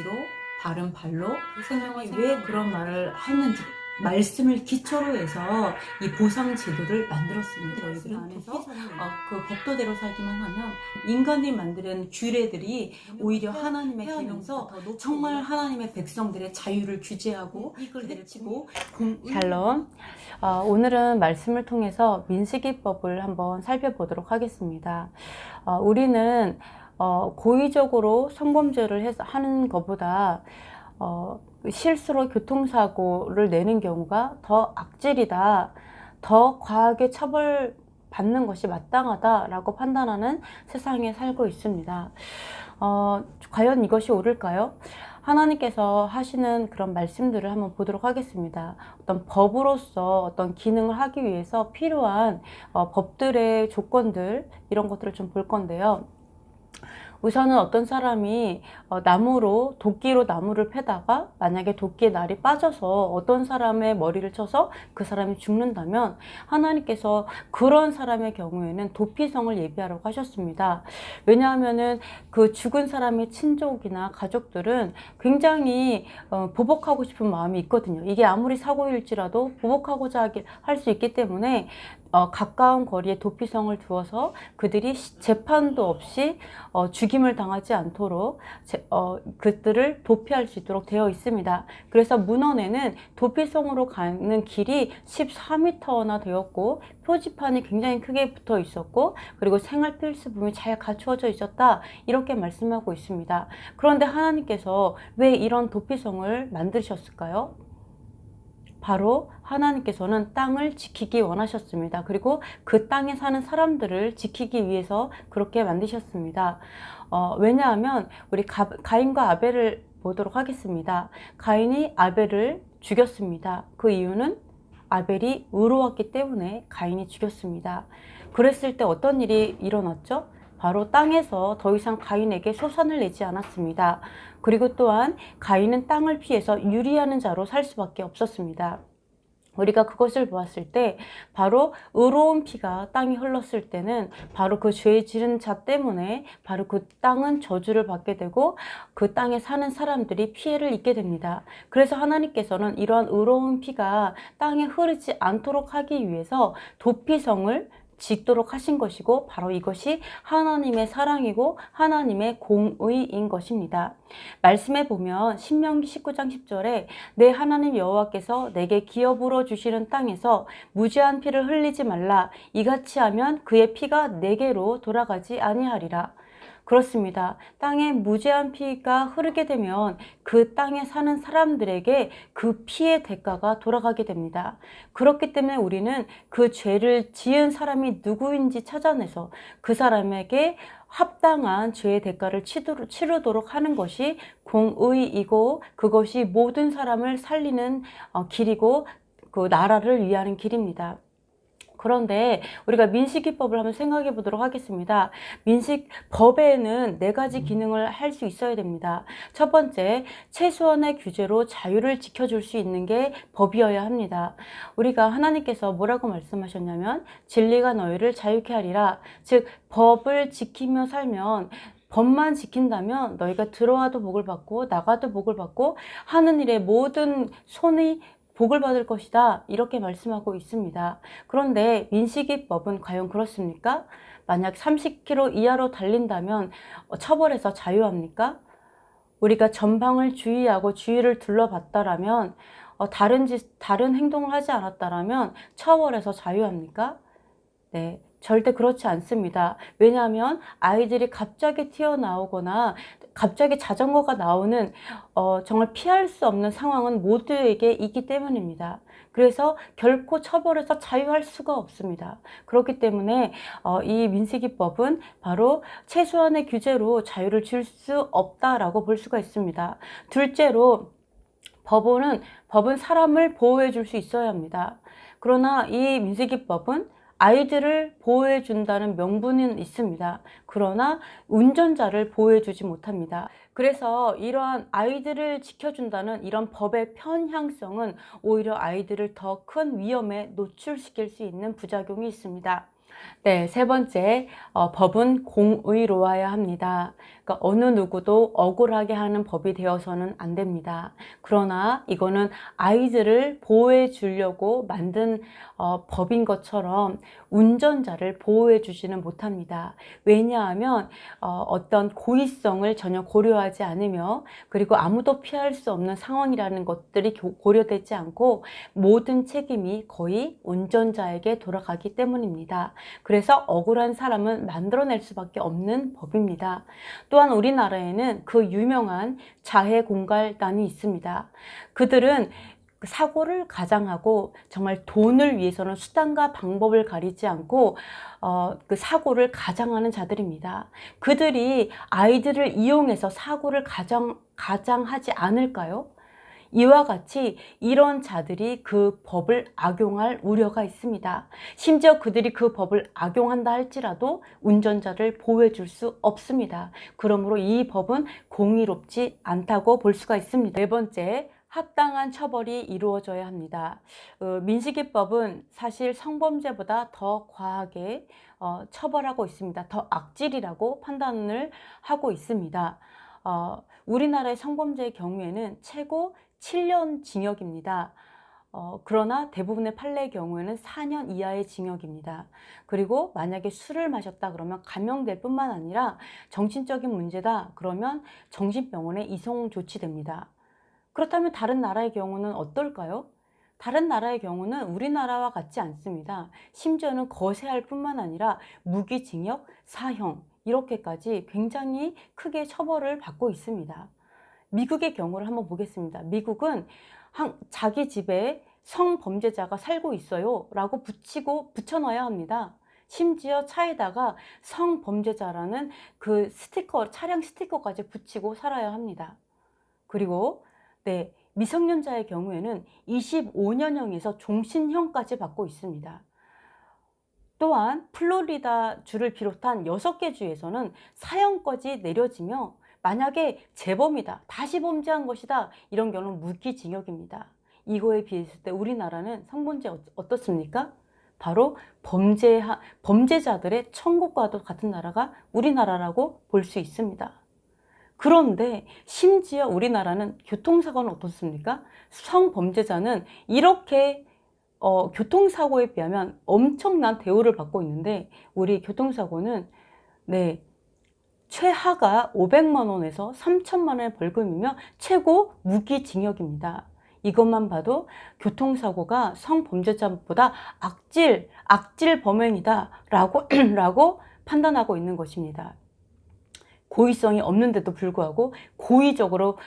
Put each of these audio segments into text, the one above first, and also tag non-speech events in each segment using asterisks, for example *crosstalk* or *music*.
뒤로 발은 발로 생명이 왜 그런 말을 했는지 말씀을 기초로 해서 이 보상 제도를 만들었습니다. 저희들은 안에서 어, 그 법도대로 살기만 하면 인간이 만드는 규례들이 오히려 하나님의 기능서 정말 하나님의 백성들의 자유를 규제하고 이끌 치고 샬롬. 어, 오늘은 말씀을 통해서 민식이법을 한번 살펴보도록 하겠습니다. 어, 우리는 어, 고의적으로 성범죄를 해서 하는 것보다 어, 실수로 교통사고를 내는 경우가 더 악질이다, 더 과하게 처벌 받는 것이 마땅하다라고 판단하는 세상에 살고 있습니다. 어, 과연 이것이 옳을까요? 하나님께서 하시는 그런 말씀들을 한번 보도록 하겠습니다. 어떤 법으로서 어떤 기능을 하기 위해서 필요한 어, 법들의 조건들 이런 것들을 좀 볼 건데요. 우선은 어떤 사람이 어, 나무로 도끼로 나무를 패다가 만약에 도끼의 날이 빠져서 어떤 사람의 머리를 쳐서 그 사람이 죽는다면 하나님께서 그런 사람의 경우에는 도피성을 예비하라고 하셨습니다. 왜냐하면은 그 죽은 사람의 친족이나 가족들은 굉장히 어, 보복하고 싶은 마음이 있거든요. 이게 아무리 사고일지라도 보복하고자 할 수 있기 때문에 어, 가까운 거리에 도피성을 두어서 그들이 시- 재판도 없이 어, 죽임을 당하지 않도록 제- 어, 그들을 도피할 수 있도록 되어 있습니다. 그래서 문헌에는 도피성으로 가는 길이 14m나 되었고 표지판이 굉장히 크게 붙어 있었고 그리고 생활 필수품이 잘 갖추어져 있었다 이렇게 말씀하고 있습니다. 그런데 하나님께서 왜 이런 도피성을 만드셨을까요? 바로 하나님께서는 땅을 지키기 원하셨습니다. 그리고 그 땅에 사는 사람들을 지키기 위해서 그렇게 만드셨습니다. 어, 왜냐하면 우리 가, 가인과 아벨을 보도록 하겠습니다. 가인이 아벨을 죽였습니다. 그 이유는 아벨이 의로웠기 때문에 가인이 죽였습니다. 그랬을 때 어떤 일이 일어났죠? 바로 땅에서 더 이상 가인에게 소산을 내지 않았습니다. 그리고 또한 가인은 땅을 피해서 유리하는 자로 살 수밖에 없었습니다. 우리가 그것을 보았을 때 바로 의로운 피가 땅에 흘렀을 때는 바로 그 죄 지른 자 때문에 바로 그 땅은 저주를 받게 되고 그 땅에 사는 사람들이 피해를 입게 됩니다. 그래서 하나님께서는 이러한 의로운 피가 땅에 흐르지 않도록 하기 위해서 도피성을 짓도록 하신 것이고 바로 이것이 하나님의 사랑이고 하나님의 공의인 것입니다. 말씀에 보면 신명기 19장 10절에 내 하나님 여호와께서 내게 기업으로 주시는 땅에서 무죄한 피를 흘리지 말라 이같이 하면 그의 피가 내게로 돌아가지 아니하리라. 그렇습니다. 땅에 무죄한 피가 흐르게 되면 그 땅에 사는 사람들에게 그 피의 대가가 돌아가게 됩니다. 그렇기 때문에 우리는 그 죄를 지은 사람이 누구인지 찾아내서 그 사람에게 합당한 죄의 대가를 치르도록 하는 것이 공의이고 그것이 모든 사람을 살리는 어, 길이고 그 나라를 위하는 길입니다. 그런데 우리가 민식이법을 한번 생각해 보도록 하겠습니다. 민식 법에는 네 가지 기능을 할 수 있어야 됩니다. 첫 번째, 최소한의 규제로 자유를 지켜줄 수 있는 게 법이어야 합니다. 우리가 하나님께서 뭐라고 말씀하셨냐면 진리가 너희를 자유케 하리라. 즉 법을 지키며 살면 법만 지킨다면 너희가 들어와도 복을 받고 나가도 복을 받고 하는 일의 모든 손이 복을 받을 것이다. 이렇게 말씀하고 있습니다. 그런데 민식이법은 과연 그렇습니까? 만약 30km 이하로 달린다면 어, 처벌에서 자유합니까? 우리가 전방을 주의하고 주위를 둘러봤다라면 어, 다른 짓, 다른 행동을 하지 않았다라면 처벌에서 자유합니까? 네, 절대 그렇지 않습니다. 왜냐하면 아이들이 갑자기 튀어나오거나 갑자기 자전거가 나오는 어, 정말 피할 수 없는 상황은 모두에게 있기 때문입니다. 그래서 결코 처벌에서 자유할 수가 없습니다. 그렇기 때문에 어, 이 민식이법은 바로 최소한의 규제로 자유를 줄 수 없다라고 볼 수가 있습니다. 둘째로 법원은 법은 사람을 보호해 줄 수 있어야 합니다. 그러나 이 민식이법은 아이들을 보호해 준다는 명분은 있습니다. 그러나 운전자를 보호해 주지 못합니다. 그래서 이러한 아이들을 지켜준다는 이런 법의 편향성은 오히려 아이들을 더 큰 위험에 노출시킬 수 있는 부작용이 있습니다. 네, 세 번째, 어, 법은 공의로워야 합니다. 그러니까 어느 누구도 억울하게 하는 법이 되어서는 안 됩니다. 그러나 이거는 아이들을 보호해 주려고 만든 어, 법인 것처럼 운전자를 보호해 주지는 못합니다. 왜냐하면 어, 떤 고의성을 전혀 고려하지 않으며 그리고 아무도 피할 수 없는 상황이라는 것들이 고- 고려되지 않고 모든 책임이 거의 운전자에게 돌아가기 때문입니다. 그래서 억울한 사람은 만들어낼 수밖에 없는 법입니다. 또한 우리나라에는 그 유명한 자해 공갈단이 있습니다. 그들은 그 사고를 가장하고 정말 돈을 위해서는 수단과 방법을 가리지 않고 어, 그 사고를 가장하는 자들입니다. 그들이 아이들을 이용해서 사고를 가장 가장하지 않을까요? 이와 같이 이런 자들이 그 법을 악용할 우려가 있습니다. 심지어 그들이 그 법을 악용한다 할지라도 운전자를 보호해 줄 수 없습니다. 그러므로 이 법은 공의롭지 않다고 볼 수가 있습니다. 네 번째, 합당한 처벌이 이루어져야 합니다. 어, 민식이법은 사실 성범죄보다 더 과하게 어, 처벌하고 있습니다. 더 악질이라고 판단을 하고 있습니다. 어, 우리나라의 성범죄의 경우에는 최고 7년 징역입니다. 어, 그러나 대부분의 판례의 경우에는 4년 이하의 징역입니다. 그리고 만약에 술을 마셨다 그러면 감형될 뿐만 아니라 정신적인 문제다 그러면 정신병원에 이송 조치됩니다. 그렇다면 다른 나라의 경우는 어떨까요? 다른 나라의 경우는 우리나라와 같지 않습니다. 심지어는 거세할 뿐만 아니라 무기징역, 사형 이렇게까지 굉장히 크게 처벌을 받고 있습니다. 미국의 경우를 한번 보겠습니다. 미국은 한, 자기 집에 성범죄자가 살고 있어요 라고 붙이고 붙여놔야 합니다. 심지어 차에다가 성범죄자라는 그 스티커, 차량 스티커까지 붙이고 살아야 합니다. 그리고 네, 미성년자의 경우에는 25년형에서 종신형까지 받고 있습니다. 또한 플로리다 주를 비롯한 6개 주에서는 사형까지 내려지며 만약에 재범이다, 다시 범죄한 것이다 이런 경우는 무기징역입니다. 이거에 비했을 때 우리나라는 성범죄 어- 어떻습니까? 바로 범죄 범죄자들의 천국과도 같은 나라가 우리나라라고 볼 수 있습니다. 그런데 심지어 우리나라는 교통사고는 어떻습니까? 성범죄자는 이렇게 어, 교통사고에 비하면 엄청난 대우를 받고 있는데 우리 교통사고는 네 최하가 500만 원에서 3천만 원의 벌금이며 최고 무기징역입니다. 이것만 봐도 교통사고가 성범죄자보다 악질, 악질 범행이다 라고 *clears throat* 라고 판단하고 있는 것입니다. 고의성이 없는데도 불구하고 고의적으로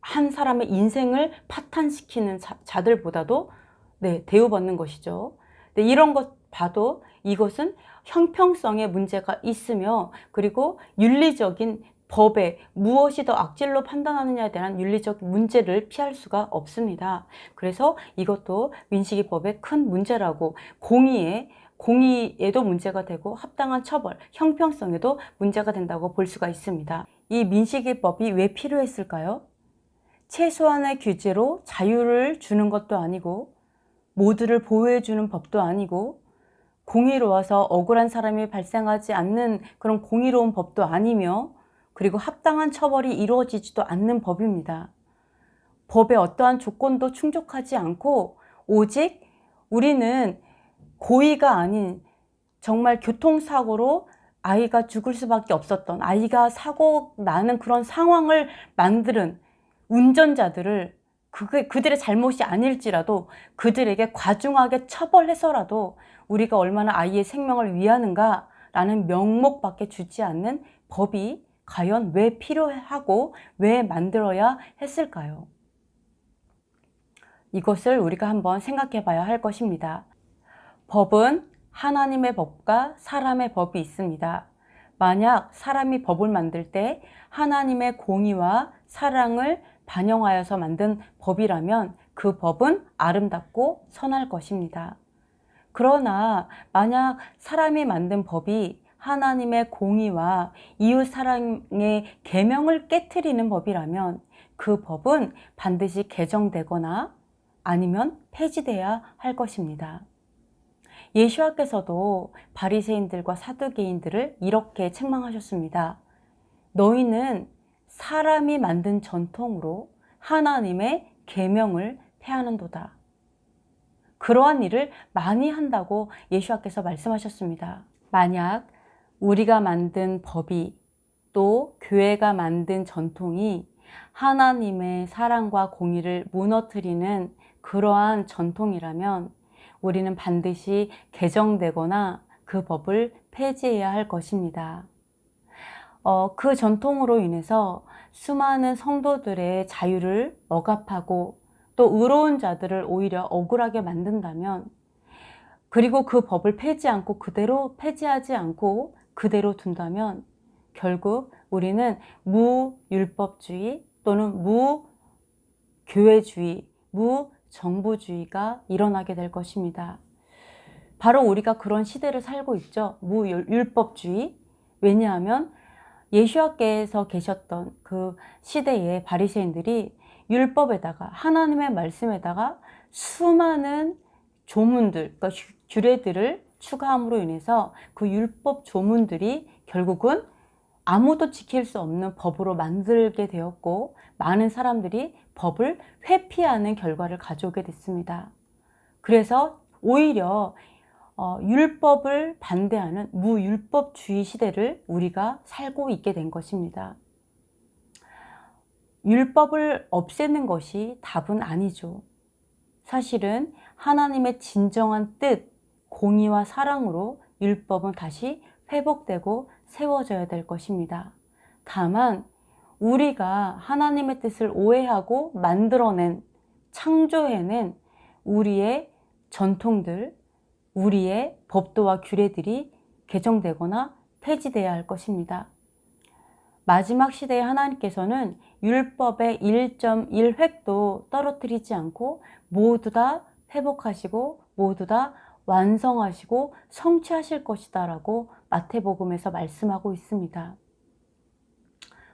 한 사람의 인생을 파탄시키는 자, 자들보다도 네, 대우받는 것이죠. 네, 이런 것 봐도 이것은 형평성에 문제가 있으며 그리고 윤리적인 법에 무엇이 더 악질로 판단하느냐에 대한 윤리적 문제를 피할 수가 없습니다. 그래서 이것도 민식이법의 큰 문제라고 공의에 공의에도 문제가 되고 합당한 처벌, 형평성에도 문제가 된다고 볼 수가 있습니다. 이 민식이법이 왜 필요했을까요? 최소한의 규제로 자유를 주는 것도 아니고 모두를 보호해주는 법도 아니고 공의로워서 억울한 사람이 발생하지 않는 그런 공의로운 법도 아니며 그리고 합당한 처벌이 이루어지지도 않는 법입니다. 법의 어떠한 조건도 충족하지 않고 오직 우리는 고의가 아닌 정말 교통사고로 아이가 죽을 수밖에 없었던 아이가 사고 나는 그런 상황을 만드는 운전자들을 그게 그들의 잘못이 아닐지라도 그들에게 과중하게 처벌해서라도 우리가 얼마나 아이의 생명을 위하는가 라는 명목밖에 주지 않는 법이 과연 왜 필요하고 왜 만들어야 했을까요? 이것을 우리가 한번 생각해 봐야 할 것입니다. 법은 하나님의 법과 사람의 법이 있습니다. 만약 사람이 법을 만들 때 하나님의 공의와 사랑을 반영하여서 만든 법이라면 그 법은 아름답고 선할 것입니다. 그러나 만약 사람이 만든 법이 하나님의 공의와 이웃 사랑의 계명을 깨뜨리는 법이라면 그 법은 반드시 개정되거나 아니면 폐지돼야 할 것입니다. 예수와께서도 바리새인들과 사두개인들을 이렇게 책망하셨습니다. 너희는 사람이 만든 전통으로 하나님의 계명을 폐하는도다. 그러한 일을 많이 한다고 예수와께서 말씀하셨습니다. 만약 우리가 만든 법이 또 교회가 만든 전통이 하나님의 사랑과 공의를 무너뜨리는 그러한 전통이라면 우리는 반드시 개정되거나 그 법을 폐지해야 할 것입니다. 어, 그 전통으로 인해서 수많은 성도들의 자유를 억압하고 또 의로운 자들을 오히려 억울하게 만든다면 그리고 그 법을 폐지 않고 그대로 폐지하지 않고 그대로 둔다면 결국 우리는 무율법주의 또는 무교회주의, 무정부주의가 일어나게 될 것입니다. 바로 우리가 그런 시대를 살고 있죠. 무율법주의. 왜냐하면 예수와께서 계셨던 그 시대의 바리새인들이 율법에다가 하나님의 말씀에다가 수많은 조문들, 그러니까 규례들을 추가함으로 인해서 그 율법 조문들이 결국은 아무도 지킬 수 없는 법으로 만들게 되었고 많은 사람들이 법을 회피하는 결과를 가져오게 됐습니다. 그래서 오히려 어, 율법을 반대하는 무율법주의 시대를 우리가 살고 있게 된 것입니다. 율법을 없애는 것이 답은 아니죠. 사실은 하나님의 진정한 뜻, 공의와 사랑으로 율법은 다시 회복되고 세워져야 될 것입니다. 다만 우리가 하나님의 뜻을 오해하고 만들어낸, 창조해낸 우리의 전통들, 우리의 법도와 규례들이 개정되거나 폐지되어야 할 것입니다. 마지막 시대에 하나님께서는 율법의 1.1획도 떨어뜨리지 않고 모두 다 회복하시고 모두 다 완성하시고 성취하실 것이다 라고 마태복음에서 말씀하고 있습니다.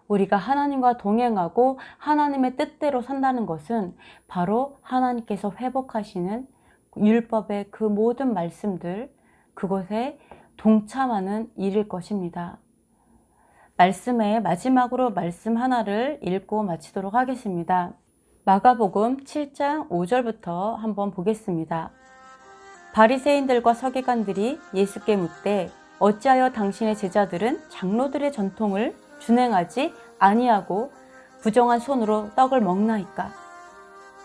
우리가 하나님과 동행하고 하나님의 뜻대로 산다는 것은 바로 하나님께서 회복하시는 율법의 그 모든 말씀들, 그것에 동참하는 일일 것입니다. 말씀의 마지막으로 말씀 하나를 읽고 마치도록 하겠습니다. 마가복음 7장 5절부터 한번 보겠습니다. 바리새인들과 서기관들이 예수께 묻되 어찌하여 당신의 제자들은 장로들의 전통을 준행하지 아니하고 부정한 손으로 떡을 먹나이까?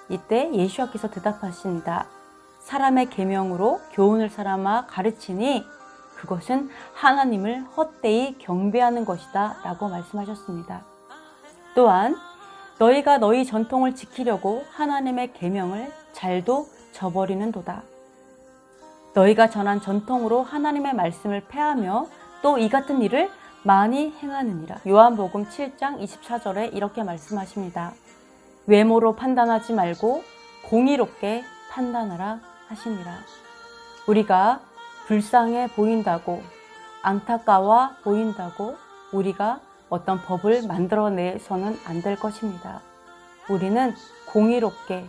이때 예수와께서 대답하십니다. 사람의 계명으로 교훈을 삼아 가르치니 그것은 하나님을 헛되이 경배하는 것이다 라고 말씀하셨습니다. 또한 너희가 너희 전통을 지키려고 하나님의 계명을 잘도 저버리는 도다. 너희가 전한 전통으로 하나님의 말씀을 폐하며 또 이 같은 일을 많이 행하느니라. 요한복음 7장 24절에 이렇게 말씀하십니다. 외모로 판단하지 말고 공의롭게 판단하라 하시니라. 우리가 불쌍해 보인다고 안타까워 보인다고 우리가 어떤 법을 만들어내서는 안 될 것입니다. 우리는 공의롭게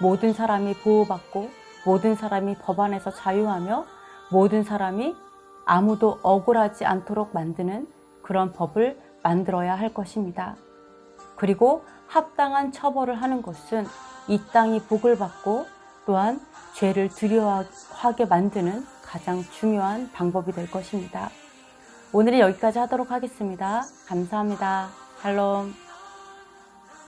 모든 사람이 보호받고 모든 사람이 법 안에서 자유하며 모든 사람이 아무도 억울하지 않도록 만드는 그런 법을 만들어야 할 것입니다. 그리고 합당한 처벌을 하는 것은 이 땅이 복을 받고 또한 죄를 두려워하게 만드는 가장 중요한 방법이 될 것입니다. 오늘은 여기까지 하도록 하겠습니다. 감사합니다. 샬롬.